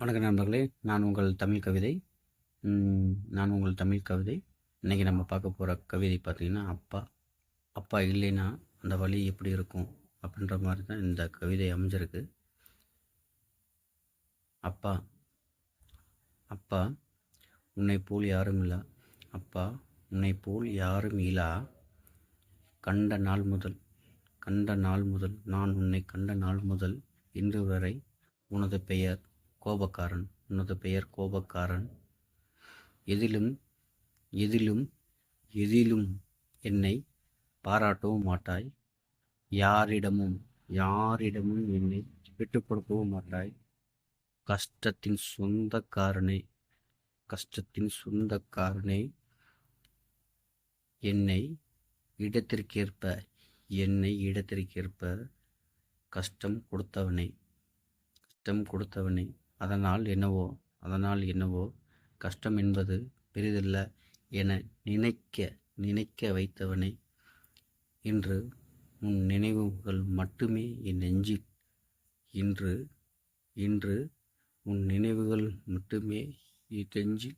வணக்கம் நண்பர்களே நான் உங்கள் தமிழ் கவிதை. நான் உங்கள் தமிழ் கவிதை. இன்றைக்கி நம்ம பார்க்க போகிற கவிதை பார்த்திங்கன்னா அப்பா. அப்பா இல்லைன்னா அந்த வழி எப்படி இருக்கும் அப்படின்ற மாதிரி தான் இந்த கவிதை அமைஞ்சிருக்கு. அப்பா. அப்பா உன்னை போல் யாரும் இல்லா. அப்பா உன்னை போல் யாரும் இல்லா. கண்ட நாள் முதல் கண்ட நாள் முதல் நான் உன்னை கண்ட நாள் முதல் இன்று வரை உனது பெயர் கோபக்காரன் உனது பெயர் கோபக்காரன். எதிலும் எதிலும் எதிலும் என்னை பாராட்டவும் மாட்டாய். யாரிடமும் யாரிடமும் என்னை விட்டுக் கொடுக்கவும் மாட்டாய். கஷ்டத்தின் சொந்தக்காரனே கஷ்டத்தின் சொந்தக்காரனே என்னை இடத்திற்கேற்ப என்னை இடத்திற்கேற்ப கஷ்டம் கொடுத்தவனே கஷ்டம் கொடுத்தவனே. அதனால் என்னவோ அதனால் என்னவோ கஷ்டம் என்பது பெரிதல்ல என நினைக்க நினைக்க வைத்தவனை. இன்று உன் நினைவுகள் மட்டுமே என் நெஞ்சில். இன்று இன்று உன் நினைவுகள் மட்டுமே என் நெஞ்சில்.